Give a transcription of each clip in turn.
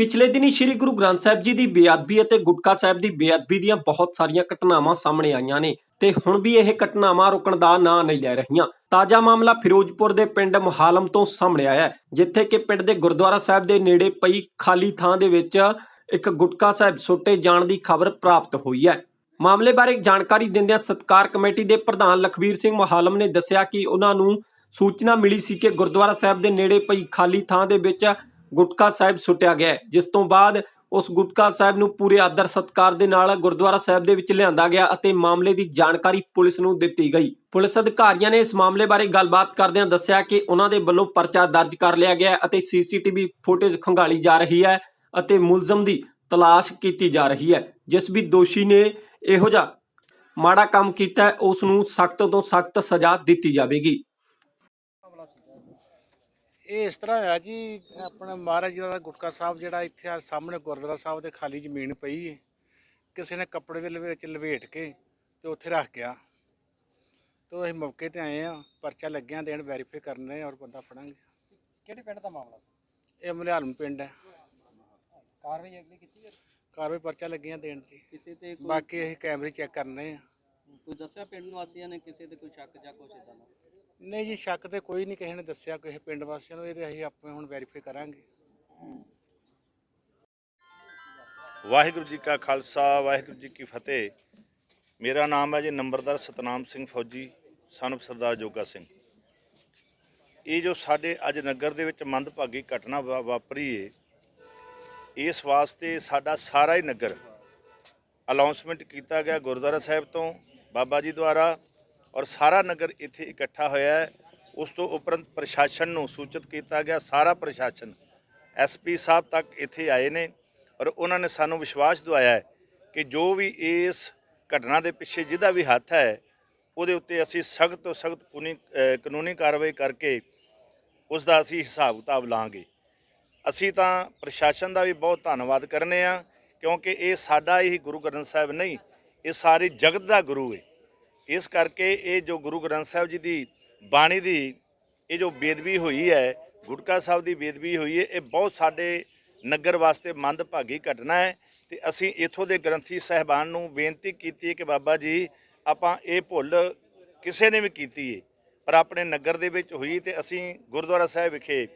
ਪਿਛਲੇ ਦਿਨੀ ਸ੍ਰੀ ਗੁਰੂ ਗ੍ਰੰਥ ਸਾਹਿਬ ਜੀ ਦੀ ਬੇਅਦਬੀ ਅਤੇ ਗੁਟਕਾ ਸਾਹਿਬ ਦੀ ਬੇਅਦਬੀ ਦੀਆਂ ਬਹੁਤ ਸਾਰੀਆਂ ਘਟਨਾਵਾਂ ਸਾਹਮਣੇ ਆਈਆਂ ਨੇ ਤੇ ਹੁਣ ਵੀ ਇਹ ਘਟਨਾਵਾਂ ਰੁਕਣ ਦਾ ਨਾਂ ਨਹੀਂ ਲੈ ਰਹੀਆਂ। ਤਾਜ਼ਾ ਮਾਮਲਾ ਫਿਰੋਜ਼ਪੁਰ ਦੇ ਪਿੰਡ ਮੁਹਾਲਮ ਤੋਂ ਸਾਹਮਣੇ ਆਇਆ ਹੈ, ਜਿੱਥੇ ਕਿ ਪਿੰਡ ਦੇ ਗੁਰਦੁਆਰਾ ਸਾਹਿਬ ਦੇ ਨੇੜੇ ਪਈ ਖਾਲੀ ਥਾਂ ਦੇ ਵਿੱਚ ਇੱਕ ਗੁਟਕਾ ਸਾਹਿਬ ਸੁੱਟੇ ਜਾਣ ਦੀ ਖਬਰ ਪ੍ਰਾਪਤ ਹੋਈ ਹੈ। ਮਾਮਲੇ ਬਾਰੇ ਜਾਣਕਾਰੀ ਦਿੰਦਿਆਂ ਸਤਕਾਰ ਕਮੇਟੀ ਦੇ ਪ੍ਰਧਾਨ ਲਖਵੀਰ ਸਿੰਘ ਮੁਹਾਲਮ ਨੇ ਦੱਸਿਆ ਕਿ ਉਹਨਾਂ ਨੂੰ ਸੂਚਨਾ ਮਿਲੀ ਸੀ ਕਿ ਗੁਰਦੁਆਰਾ ਸਾਹਿਬ ਦੇ ਨੇੜੇ ਪਈ ਖਾਲੀ ਥਾਂ ਦੇ ਵਿੱਚ ਗੁਟਕਾ ਸਾਹਿਬ ਸੁੱਟਿਆ ਗਿਆ ਜਿਸ ਤੋਂ ਬਾਅਦ ਉਸ ਗੁਟਕਾ ਸਾਹਿਬ ਨੂੰ ਪੂਰੇ ਆਦਰ ਸਤਕਾਰ ਦੇ ਨਾਲ ਗੁਰਦੁਆਰਾ ਸਾਹਿਬ ਦੇ ਵਿੱਚ ਲਿਆਂਦਾ ਗਿਆ ਅਤੇ ਮਾਮਲੇ ਦੀ ਜਾਣਕਾਰੀ ਪੁਲਿਸ ਨੂੰ ਦਿੱਤੀ ਗਈ। ਪੁਲਿਸ ਅਧਿਕਾਰੀਆਂ ਨੇ ਇਸ ਮਾਮਲੇ ਬਾਰੇ ਗੱਲਬਾਤ ਕਰਦਿਆਂ ਦੱਸਿਆ ਕਿ ਉਹਨਾਂ ਦੇ ਵੱਲੋਂ ਪਰਚਾ ਦਰਜ ਕਰ ਲਿਆ ਗਿਆ ਹੈ ਅਤੇ ਸੀਸੀਟੀਵੀ ਫੁਟੇਜ ਖੰਗਾਲੀ ਜਾ ਰਹੀ ਹੈ ਅਤੇ ਮੁਲਜ਼ਮ ਦੀ ਤਲਾਸ਼ ਕੀਤੀ ਜਾ ਰਹੀ ਹੈ। ਜਿਸ ਵੀ ਦੋਸ਼ੀ ਨੇ ਇਹੋ ਜਿਹਾ ਮਾੜਾ ਕੰਮ ਕੀਤਾ ਉਸ ਨੂੰ ਸਖਤ ਤੋਂ ਸਖਤ ਸਜ਼ਾ ਦਿੱਤੀ ਜਾਵੇਗੀ। ਇਹ ਇਸ ਤਰ੍ਹਾਂ ਹੋਇਆ ਜੀ ਆਪਣਾ ਮਹਾਰਾਜ ਜੀ ਦਾ ਗੁਟਕਾ ਸਾਹਿਬ ਜਿਹੜਾ ਇੱਥੇ ਆ ਸਾਹਮਣੇ ਗੁਰਦੁਆਰਾ ਸਾਹਿਬ ਦੇ ਖਾਲੀ ਜ਼ਮੀਨ ਪਈ ਹੈ ਕਿਸੇ ਨੇ ਕੱਪੜੇ ਦੇ ਵਿੱਚ ਲਵੇਟ ਕੇ ਤੇ ਉੱਥੇ ਰੱਖ ਗਿਆ। ਤੋਂ ਅਸੀਂ ਮੌਕੇ ਤੇ ਆਏ ਆ ਪਰਚਾ ਲੱਗਿਆ ਦੇਣ ਵੈਰੀਫਾਈ ਕਰਨੇ ਔਰ ਬੰਦਾ ਫੜਾਂਗੇ। ਕਿਹੜੇ ਪਿੰਡ ਦਾ ਮਾਮਲਾ ਸੀ? ਇਹ ਮਲਿਆਲਮ ਪਿੰਡ ਹੈ। ਕਾਰਵਾਈ ਅਗਲੀ ਕੀਤੀ ਹੈ? ਕਾਰਵਾਈ ਪਰਚਾ ਲੱਗੀਆਂ ਦੇਣ ਜੀ। ਕਿਸੇ ਤੇ ਕੋਈ ਬਾਕੀ ਅਸੀਂ ਕੈਮਰੇ ਚੈੱਕ ਕਰਨੇ ਆ। ਕੋਈ ਦੱਸਿਆ ਪਿੰਡ ਵਾਸੀਆਂ ਨੇ ਕਿਸੇ ਤੇ ਕੋਈ ਸ਼ੱਕ ਜਾਂ ਕੁਛ ਇਦਾਂ ਦਾ? ਨਹੀਂ ਜੀ, ਸ਼ੱਕ ਤੇ ਕੋਈ ਨਹੀਂ, ਕਿਸੇ ਨੇ ਦੱਸਿਆ, ਕਿਸੇ ਪਿੰਡ ਵਾਸੀਆਂ ਨੂੰ, ਇਹ ਤੇ ਅਸੀਂ ਆਪੇ ਹੁਣ ਵੈਰੀਫਾਈ ਕਰਾਂਗੇ। ਵਾਹਿਗੁਰੂ ਜੀ ਕਾ ਖਾਲਸਾ, ਵਾਹਿਗੁਰੂ ਜੀ ਕੀ ਫਤਿਹ। ਮੇਰਾ ਨਾਮ ਹੈ ਜੀ ਨੰਬਰਦਾਰ ਸਤਨਾਮ ਸਿੰਘ ਫੌਜੀ ਸਨਪ ਸਰਦਾਰ ਜੋਗਾ ਸਿੰਘ। ਇਹ ਜੋ ਸਾਡੇ ਅੱਜ ਨਗਰ ਦੇ ਵਿੱਚ ਮੰਦਭਾਗੀ ਘਟਨਾ ਵਾ- ਵਾਪਰੀ ਏ, ਇਸ ਵਾਸਤੇ ਸਾਡਾ ਸਾਰਾ ਹੀ ਨਗਰ ਅਨਾਉਂਸਮੈਂਟ ਕੀਤਾ ਗਿਆ ਗੁਰਦੁਆਰਾ ਸਾਹਿਬ ਤੋਂ, ਬਾਬਾ ਜੀ ਦੁਆਰਾ। ਔਰ ਸਾਰਾ ਨਗਰ ਇੱਥੇ ਇਕੱਠਾ ਹੋਇਆ ਹੈ। ਉਸ ਤੋਂ ਉਪਰੰਤ ਪ੍ਰਸ਼ਾਸਨ ਨੂੰ ਸੂਚਿਤ ਕੀਤਾ ਗਿਆ, ਸਾਰਾ ਪ੍ਰਸ਼ਾਸਨ ਐਸਪੀ ਸਾਹਿਬ ਤੱਕ ਇੱਥੇ ਆਏ ਨੇ ਔਰ ਉਹਨਾਂ ਨੇ ਸਾਨੂੰ ਵਿਸ਼ਵਾਸ ਦਿਵਾਇਆ ਹੈ ਕਿ ਜੋ ਵੀ ਇਸ ਘਟਨਾ ਦੇ ਪਿੱਛੇ ਜਿਹਦਾ ਵੀ ਹੱਥ ਹੈ, ਉਹਦੇ ਉੱਤੇ ਅਸੀਂ ਸਖਤ ਤੋਂ ਸਖਤ ਕਾਨੂੰਨੀ ਕਾਰਵਾਈ ਕਰਕੇ ਉਸ ਦਾ ਅਸੀਂ ਹਿਸਾਬ ਕਿਤਾਬ ਲਾਂਗੇ। ਅਸੀਂ ਤਾਂ ਪ੍ਰਸ਼ਾਸਨ ਦਾ ਵੀ ਬਹੁਤ ਧੰਨਵਾਦ ਕਰਨੇ ਆ ਕਿਉਂਕਿ ਇਹ ਸਾਡਾ ਹੀ ਗੁਰੂ ਗ੍ਰੰਥ ਸਾਹਿਬ ਨਹੀਂ, ਇਹ ਸਾਰੀ ਜਗਤ ਦਾ ਗੁਰੂ ਹੈ। ਇਸ ਕਰਕੇ ਇਹ ਜੋ ਗੁਰੂ ਗ੍ਰੰਥ ਸਾਹਿਬ ਜੀ ਦੀ ਬਾਣੀ ਦੀ ਇਹ ਜੋ ਬੇਦਬੀ ਹੋਈ ਹੈ, ਗੁਟਕਾ ਸਾਹਿਬ ਦੀ ਬੇਦਬੀ ਹੋਈ ਹੈ, ਇਹ ਬਹੁਤ ਸਾਡੇ ਨਗਰ ਵਾਸਤੇ ਮੰਦਭਾਗੀ ਘਟਨਾ ਹੈ ਤੇ ਅਸੀਂ ਇਥੋਂ ਦੇ ਗ੍ਰੰਥੀ ਸਹਿਬਾਨ ਨੂੰ ਬੇਨਤੀ ਕੀਤੀ ਹੈ ਕਿ ਬਾਬਾ ਜੀ, ਆਪਾਂ ਇਹ ਭੁੱਲ ਕਿਸੇ ਨੇ ਵੀ ਕੀਤੀ ਹੈ ਪਰ ਆਪਣੇ ਨਗਰ ਦੇ ਵਿੱਚ ਹੋਈ ਤੇ ਅਸੀਂ ਗੁਰਦੁਆਰਾ ਸਾਹਿਬ ਵਿਖੇ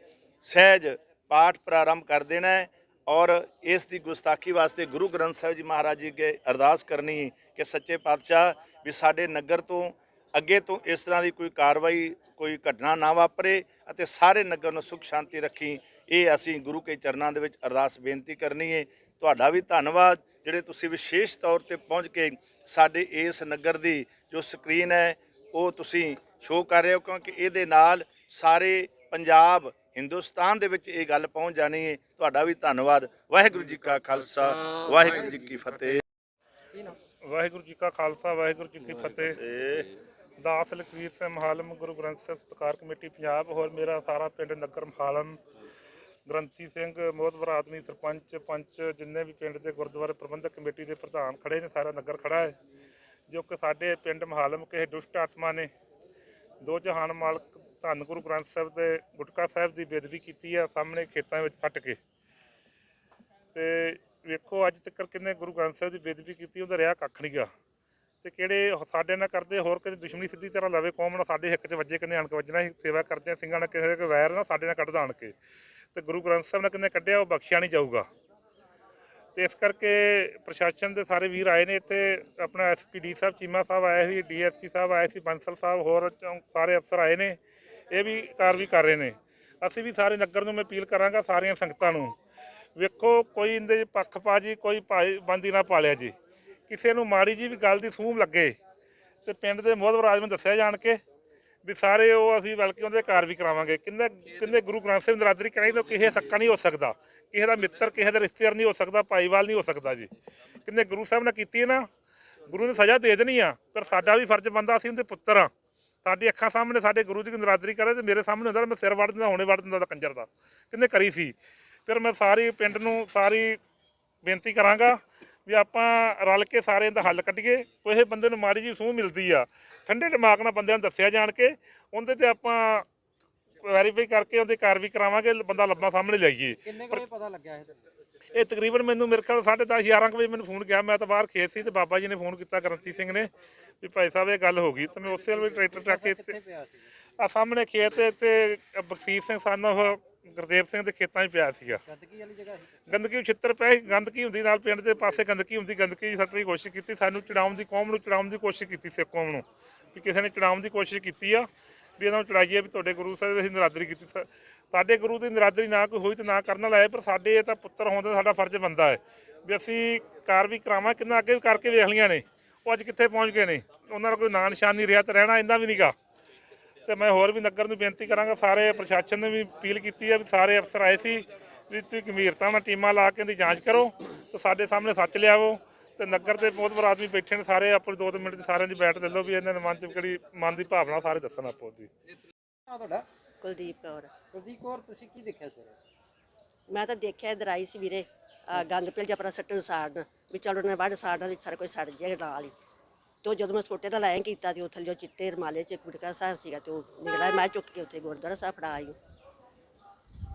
ਸਹਿਜ ਪਾਠ ਪ੍ਰਾਰੰਭ ਕਰ ਦੇਣਾ ਹੈ। ਔਰ ਇਸ ਦੀ ਗੁਸਤਾਖੀ ਵਾਸਤੇ ਗੁਰੂ ਗ੍ਰੰਥ ਸਾਹਿਬ ਜੀ ਮਹਾਰਾਜ ਜੀ ਅੱਗੇ ਅਰਦਾਸ ਕਰਨੀ ਕਿ ਸੱਚੇ ਪਾਤਸ਼ਾਹ ਵੀ ਸਾਡੇ ਨਗਰ ਤੋਂ ਅੱਗੇ ਤੋਂ ਇਸ ਤਰ੍ਹਾਂ ਦੀ ਕੋਈ ਕਾਰਵਾਈ, ਕੋਈ ਘਟਨਾ ਨਾ ਵਾਪਰੇ ਅਤੇ ਸਾਰੇ ਨਗਰ ਨੂੰ ਸੁਖ ਸ਼ਾਂਤੀ ਰੱਖੀ। ਇਹ ਅਸੀਂ ਗੁਰੂ ਕੇ ਚਰਨਾਂ ਦੇ ਵਿੱਚ ਅਰਦਾਸ ਬੇਨਤੀ ਕਰਨੀ ਹੈ ਤੁਹਾਡਾ ਵੀ ਧੰਨਵਾਦ। ਜਿਹੜੇ ਤੁਸੀਂ ਵਿਸ਼ੇਸ਼ ਤੌਰ ਤੇ ਪਹੁੰਚ ਕੇ ਸਾਡੇ ਇਸ ਨਗਰ ਦੀ ਜੋ ਸਕਰੀਨ ਹੈ, ਉਹ ਤੁਸੀਂ ਸ਼ੋਅ ਕਰ ਰਹੇ ਹੋ ਕਿਉਂਕਿ ਇਹਦੇ ਨਾਲ ਸਾਰੇ ਪੰਜਾਬ ਹਿੰਦੁਸਤਾਨ ਦੇ ਵਿੱਚ ਇਹ ਗੱਲ ਪਹੁੰਚ ਜਾਣੀ ਹੈ। ਤੁਹਾਡਾ ਵੀ ਧੰਨਵਾਦ। ਵਾਹਿਗੁਰੂ ਜੀ ਕਾ ਖਾਲਸਾ, ਵਾਹਿਗੁਰੂ ਜੀ ਕੀ ਫਤਿਹ। ਵਾਹਿਗੁਰੂ ਜੀ ਕਾ ਖਾਲਸਾ, ਵਾਹਿਗੁਰੂ ਜੀ ਕੀ ਫਤਿਹ। ਦਾਸ ਲਖਵੀਰ ਸਿੰਘ ਮਹਾਲਮ, ਗੁਰੂ ਗ੍ਰੰਥ ਸਾਹਿਬ ਸਤਕਾਰ ਕਮੇਟੀ ਪੰਜਾਬ ਹੋਰ ਮੇਰਾ ਸਾਰਾ ਪਿੰਡ ਨਗਰ ਮਹਾਲਮ, ਗ੍ਰੰਥੀ ਸਿੰਘ ਮੋਹਤਵਰ ਆਦਮੀ ਸਰਪੰਚ, ਪੰਚ, ਜਿੰਨੇ ਵੀ ਪਿੰਡ ਦੇ ਗੁਰਦੁਆਰੇ ਪ੍ਰਬੰਧਕ ਕਮੇਟੀ ਦੇ ਪ੍ਰਧਾਨ ਖੜੇ ਨੇ, ਸਾਰਾ ਨਗਰ ਖੜਾ ਹੈ। ਜੋ ਕਿ ਸਾਡੇ ਪਿੰਡ ਮਹਾਲਮ ਕਿਸੇ ਦੁਸ਼ਟ ਆਤਮਾ ਨੇ ਦੋ ਜਹਾਨ ਮਾਲਕ ਧੰਨ ਗੁਰੂ ਗ੍ਰੰਥ ਸਾਹਿਬ ਦੇ ਗੁਟਕਾ ਸਾਹਿਬ ਦੀ ਬੇਦਬੀ ਕੀਤੀ ਆ, ਸਾਹਮਣੇ ਖੇਤਾਂ ਵਿੱਚ ਸੱਟ ਕੇ। ਤੇ ਵੇਖੋ, ਅੱਜ ਤੱਕ ਕਿੰਨੇ ਗੁਰੂ ਗ੍ਰੰਥ ਸਾਹਿਬ ਦੀ ਬੇਦਬੀ ਕੀਤੀ, ਉਹਦਾ ਰਿਹਾ ਕੱਖ ਨਹੀਂ ਗਿਆ ਤੇ ਕਿਹੜੇ ਸਾਡੇ ਨਾਲ ਕਰਦੇ, ਹੋਰ ਕਿਸੇ ਦੁਸ਼ਮਣੀ ਸਿੱਧੀ ਤਰ੍ਹਾਂ ਲਵੇ ਕੌਮ ਨਾਲ, ਸਾਡੇ ਹਿੱਕ 'ਚ ਵੱਜੇ ਕਿੰਨੇ ਅਣਕ ਵੱਜਣਾ ਸੀ, ਸੇਵਾ ਕਰਦੇ ਆ, ਸਿੰਘਾਂ ਨਾਲ ਕਿਸੇ ਦੇ ਵੈਰ ਨਾ, ਸਾਡੇ ਨਾਲ ਕੱਢਦਾ ਆਣ ਕੇ ਤੇ ਗੁਰੂ ਗ੍ਰੰਥ ਸਾਹਿਬ ਨਾਲ ਕਿੰਨੇ ਕੱਢਿਆ, ਉਹ ਬਖਸ਼ਿਆ ਨਹੀਂ ਜਾਊਗਾ। ਤੇ ਇਸ ਕਰਕੇ ਪ੍ਰਸ਼ਾਸਨ ਦੇ ਸਾਰੇ ਵੀਰ ਆਏ ਨੇ ਇੱਥੇ, ਆਪਣਾ ਐਸਪੀਡੀ ਸਾਹਿਬ, ਚੀਮਾ ਸਾਹਿਬ ਆਏ ਸੀ ਡੀਐਸਪੀ ਸਾਹਿਬ ਆਏ ਸੀ, ਬੰਸਲ ਸਾਹਿਬ, ਹੋਰ ਚੌਂ- ਸਾਰੇ ਅਫਸਰ ਆਏ ਨੇ। ਇਹ ਵੀ ਕਾਰਵਾਈ ਕਰ ਰਹੇ ਨੇ। ਅਸੀਂ ਵੀ ਸਾਰੇ ਨਗਰ ਨੂੰ ਮੈਂ ਅਪੀਲ ਕਰਾਂਗਾ ਸਾਰੀਆਂ ਸੰਗਤਾਂ ਨੂੰ, ਵੇਖੋ ਕੋਈ ਇਹਦੇ 'ਚ ਪੱਖਪਾਤੀ ਕੋਈ ਭਾਈ ਬੰਦੀ ਨਾ ਪਾਲਿਆ ਜੀ। ਕਿਸੇ ਨੂੰ ਮਾੜੀ ਜੀ ਵੀ ਗੱਲ ਦੀ ਸੂਹ ਲੱਗੇ, ਤੇ ਪਿੰਡ ਦੇ ਮੋਹਦਵਰ ਆਦਮੀ ਦੱਸਿਆ ਜਾਣ ਕੇ ਵੀ ਸਾਰੇ ਉਹ ਅਸੀਂ ਬਲਕਿ ਉਹਦੇ ਘਰ ਵੀ ਕਰਾਵਾਂਗੇ। ਕਿੰਨੇ ਕਿੰਨੇ ਗੁਰੂ ਗ੍ਰੰਥ ਸਾਹਿਬ ਦੀ ਨਰਾਦਰੀ ਕਰਾਈ ਤਾਂ ਕਿਸੇ ਸੱਕਾ ਨਹੀਂ ਹੋ ਸਕਦਾ। ਕਿਸੇ ਦਾ ਮਿੱਤਰ, ਕਿਸੇ ਦਾ ਰਿਸ਼ਤੇਦਾਰ ਨਹੀਂ ਹੋ ਸਕਦਾ, ਭਾਈਵਾਲ ਨਹੀਂ ਹੋ ਸਕਦਾ ਜੀ। ਕਿੰਨੇ ਗੁਰੂ ਸਾਹਿਬ ਨੇ ਕੀਤੀ ਹੈ ਨਾ, ਗੁਰੂ ਨੇ ਸਜ਼ਾ ਦੇ ਦੇਣੀ ਆ, ਪਰ ਸਾਡਾ ਵੀ ਫਰਜ਼ ਬੰਦਾ ਅਸੀਂ ਉਹਦੇ ਪੁੱਤਰ ਆ ਸਾਡੀ ਅੱਖਾਂ ਸਾਹਮਣੇ ਸਾਡੇ ਗੁਰੂ ਦੀ ਨਰਾਦਰੀ ਕਰੇ ਤੇ ਮੇਰੇ ਸਾਹਮਣੇ ਹੁੰਦਾ ਮੈਂ ਸਿਰ ਵੜ ਦਿੰਦਾ, ਹੁਣੇ ਵੜ ਦਿੰਦਾ ਕੰਜਰ ਦਾ। ਕਿੰਨੇ ਕਰੀ ਸੀ। ਫਿਰ ਮੈਂ ਸਾਰੀ ਪਿੰਡ ਨੂੰ ਸਾਰੀ ਬੇਨਤੀ ਕਰਾਂਗਾ ਵੀ ਆਪਾਂ ਰਲ ਕੇ ਸਾਰੇ ਦਾ ਹੱਲ ਕੱਢੀਏ ਕੋਈ ਇਹ ਬੰਦੇ ਨੂੰ ਮਾੜੀ ਜੀ ਸੂਹ ਮਿਲਦੀ ਆ। ਠੰਡੇ ਦਿਮਾਗ ਨਾਲ ਬੰਦਿਆਂ ਨੂੰ ਦੱਸਿਆ ਜਾਣ ਕੇ ਉਹਦੇ ਤੇ ਆਪਾਂ ਵੈਰੀਫਾਈ ਕਰਕੇ ਉਹਦੇ ਕਾਰਵਾਈ ਕਰਾਵਾਂਗੇ ਬੰਦਾ ਲੱਭਾ ਸਾਹਮਣੇ ਲਿਆਈਏ ਕਿੰਨੇ ਕੁ ਵਜੇ ਪਤਾ ਲੱਗਿਆ ਇਹ ਇਹ ਤਕਰੀਬਨ ਮੈਨੂੰ ਮੇਰੇ ਖਿਆਲ 10:30 11 ਕੁ ਵਜੇ ਮੈਨੂੰ ਫੋਨ ਗਿਆ ਮੈਂ ਤਾਂ ਬਾਹਰ ਖੇਤ ਸੀ ਤੇ ਬਾਬਾ ਜੀ ਨੇ ਫੋਨ ਕੀਤਾ ਗ੍ਰੰਥੀ ਸਿੰਘ ਨੇ ਵੀ ਭਾਈ ਸਾਹਿਬ ਇਹ ਗੱਲ ਹੋ ਗਈ। ਤੇ ਮੈਂ ਉਸੇ ਵੇਲੇ ਟਰੈਕਟਰ ਚੱਕ ਕੇ ਆ ਸਾਹਮਣੇ ਖੇਤ ਤੇ ਬਖਸ਼ੀਰ ਸਿੰਘ ਸਨ ਗੁਰਦੇਵ ਸਿੰਘ ਦੇ ਖੇਤਾਂ 'ਚ ਪਿਆ ਸੀਗਾ। ਗੰਦਗੀ ਵਾਲੀ ਜਗ੍ਹਾ ਸੀ। ਗੰਦਗੀ ਛਿੱਤਰ ਪੈ ਗੰਦਗੀ ਹੁੰਦੀ ਨਾਲ ਪਿੰਡ ਦੇ ਪਾਸੇ ਗੰਦਗੀ ਹੁੰਦੀ ਗੰਦਗੀ ਦੀ ਸੱਟਣ ਦੀ ਕੋਸ਼ਿਸ਼ ਕੀਤੀ ਸਾਨੂੰ ਚੜਾਉਣ ਦੀ ਕੌਮ ਨੂੰ ਚੜਾਉਣ ਦੀ ਕੋਸ਼ਿਸ਼ ਕੀਤੀ ਸਿੱਖ ਕੌਮ ਨੂੰ। ਵੀ ਕਿਸੇ ਨੇ ਚੜਾਉਣ ਦੀ ਕੋਸ਼ਿਸ਼ ਕੀਤੀ ਆ ਵੀ ਇਹਨਾਂ ਨੂੰ ਚੜਾਈਏ ਵੀ ਤੁਹਾਡੇ ਗੁਰੂ ਸਾਹਿਬ ਅਸੀਂ ਨਿਰਾਦਰੀ ਕੀਤੀ। ਸਾਡੇ ਗੁਰੂ ਦੀ ਨਿਰਾਦਰੀ ਨਾ ਕੋਈ ਹੋਈ ਤੇ ਨਾ ਕਰਨ ਹੈ ਪਰ ਸਾਡੇ ਇਹ ਤਾਂ ਪੁੱਤਰ ਹੋਣ ਦਾ ਸਾਡਾ ਫਰਜ਼ ਬੰਦਾ ਹੈ। ਵੀ ਅਸੀਂ ਕਾਰ ਵੀ ਕਰਾਵਾਂ ਕਿੰਨਾ ਅੱਗੇ ਵੀ ਕਰਕੇ ਵੇਖ ਲਈਆਂ ਨੇ ਉਹ ਅੱਜ ਕਿੱਥੇ ਪਹੁੰਚ ਗਏ ਨੇ। ਉਹਨਾਂ ਦਾ ਕੋਈ ਨਾਂ ਨਿਸ਼ਾਨ ਨਹੀਂ ਰਿਹਾ ਤੇ ਰਹਿਣਾ ਇੰਦਾ ਵੀ ਨਹੀਂਗਾ ਤੇ ਮੈਂ ਹੋਰ ਵੀ ਨਗਰ ਨੂੰ ਬੇਨਤੀ ਕਰਾਂਗਾ ਸਾਰੇ ਪ੍ਰਸ਼ਾਸਨ ਨੇ ਵੀ ਅਪੀਲ ਕੀਤੀ ਹੈ ਵੀ ਸਾਰੇ ਅਫਸਰ ਆਏ ਸੀ ਵੀ ਤੁਸੀਂ ਗੰਭੀਰਤਾ ਨਾਲ ਟੀਮਾਂ ਲਾ ਕੇ ਇਹਦੀ ਜਾਂਚ ਕਰੋ ਤੇ ਸਾਡੇ ਸਾਹਮਣੇ ਸੱਚ ਲਿਆਵੋ ਤੇ ਨਗਰ ਦੇ ਬਹੁਤ ਵਾਰ ਆਦਮੀ ਬੈਠੇ ਨੇ ਸਾਰੇ ਆਪਣੇ ਦੋ ਦੋ ਮਿੰਟ ਦੀ ਸਾਰਿਆਂ ਦੀ ਬੈਠ ਲੈ ਲਓ ਵੀ ਇਹਨਾਂ ਦੇ ਮਨ ਚ ਕਿਹੜੀ ਮਨ ਦੀ ਭਾਵਨਾ ਸਾਰੇ ਦੱਸਣ ਆਪੋ ਜੀ। ਤੁਹਾਡਾ? ਕੁਲਦੀਪ ਕੌਰ। ਕੁਲਦੀਪ ਕੌਰ ਤੁਸੀਂ ਕੀ ਦੇਖਿਆ ਸਰ ਮੈਂ ਤਾਂ ਦੇਖਿਆ ਇਧਰ ਆਈ ਸੀ ਵੀਰੇ ਗੰਦ ਪਿਲ ਜਪਰਾ ਸੱਟਣ ਸਾੜਨ ਵੀ ਚਲੋ ਨੇ ਵੱਢ ਸਾੜਨ ਦੀ ਸਾਰਾ ਕੋਈ ਸੜ ਜਾਏ ਨਾਲ ਹੀ। ਤੇ ਉਹ ਜਦੋਂ ਮੈਂ ਛੋਟੇ ਨਾਲ ਐਂ ਕੀਤਾ ਤੇ ਉੱਥੇ ਜੋ ਚਿੱਟੇ ਰਮਾਲੇ ਚ ਗੁਟਕਾ ਸਾਹਿਬ ਸੀਗਾ ਤੇ ਉਹ ਨਿਕਲਿਆ ਮੈਂ ਚੁੱਕ ਕੇ ਉੱਥੇ ਗੁਰਦੁਆਰਾ ਸਾਹਿਬ ਫੜਾ ਆਈ।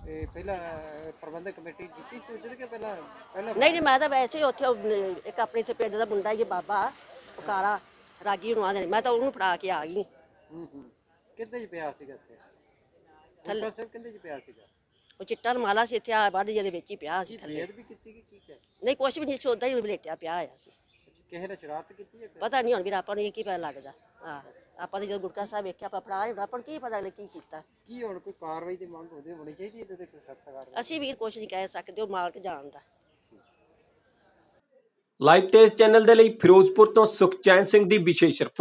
ਤੇ ਪਹਿਲਾਂ ਅਹ, ਪ੍ਰਬੰਧਕ ਕਮੇਟੀ ਕੀਤੀ ਸੀ ਉਹਦੇ ਕਿ ਪਹਿਲਾਂ ਪਹਿਲਾਂ ਨਹੀਂ ਨਹੀਂ ਮੈਂ ਤਾਂ ਵੈਸੇ ਹੀ ਉੱਥੇ ਉਹ, ਇੱਕ ਆਪਣੇ ਇੱਥੇ ਪਿੰਡ ਦਾ ਮੁੰਡਾ ਹੀ ਬਾਬਾ ਉਹ ਕਾਲਾ ਰਾਗੀ ਨੂੰ ਆਂਦੇ ਮੈਂ ਤਾਂ ਉਹਨੂੰ ਫੜਾ ਕੇ ਆ ਗਈ। ਹੂੰ ਹੂੰ। ਕਿੱਥੇ ਚ ਪਿਆ ਸੀਗਾ ਇੱਥੇ? ਥੱਲੇ। ਥੱਲੇ ਸਾਹਿਬ ਕਿੰਦੇ ਚ ਪਿਆ ਸੀਗਾ? ਉਹ ਚਿੱਟਾ ਰਮਾਲਾ ਸੀ ਇੱਥੇ ਆ ਵੱਢ ਜਿਹਦੇ ਵਿੱਚ ਹੀ ਪਿਆ ਸੀ ਥੱਲੇ। ਬੇਦ ਵੀ ਕੀਤੀ ਕਿ ਕੀ ਕਿਹਾ ਨਹੀਂ ਕੁਛ ਵੀ ਨਹੀਂ ਸੀ ਉਦਾਂ ਹੀ ਬਲੇਟਿਆ ਪਿਆ ਹੋਇਆ ਸੀ। ਕਿਸੇ ਨੇ ਸ਼ਰਾਰਤ ਕੀਤੀ ਹੈ? ਪਤਾ ਨਹੀਂ ਹੁਣ ਵੀਰ ਆਪਾਂ ਨੂੰ ਇਹ ਕੀ ਪਤਾ ਲੱਗਦਾ। ਹਾਂ ਆਪਾਂ ਤਾਂ ਜਦੋਂ ਗੁਰਕਾ ਸਾਹਿਬ ਵੇਖਿਆ ਆਪਾਂ ਫੜਾ ਆਪਾਂ ਨੂੰ ਕੀ ਪਤਾ ਲੱਗ ਕੀ ਕੀਤਾ। ਕੀ ਹੁਣ ਕੋਈ ਕਾਰਵਾਈ ਦੀ ਮੰਗ ਹੁੰਦੀ ਹੋਣੀ ਚਾਹੀਦੀ ਇਹਦੇ ਤੇ ਕੋਈ ਸਖਤ ਕਾਰਵਾਈ? ਅਸੀਂ ਵੀਰ ਕੁਛ ਨਹੀਂ ਕਹਿ ਸਕਦੇ ਉਹ ਮਾਲਕ ਜਾਣਦਾ। ਲਾਈਵ ਤੇਜ਼ ਚੈਨਲ ਦੇ ਲਈ ਫਿਰੋਜ਼ਪੁਰ ਤੋਂ ਸੁਖਚੈਨ ਸਿੰਘ ਦੀ ਵਿਸ਼ੇਸ਼ ਰਿਪੋਰਟ।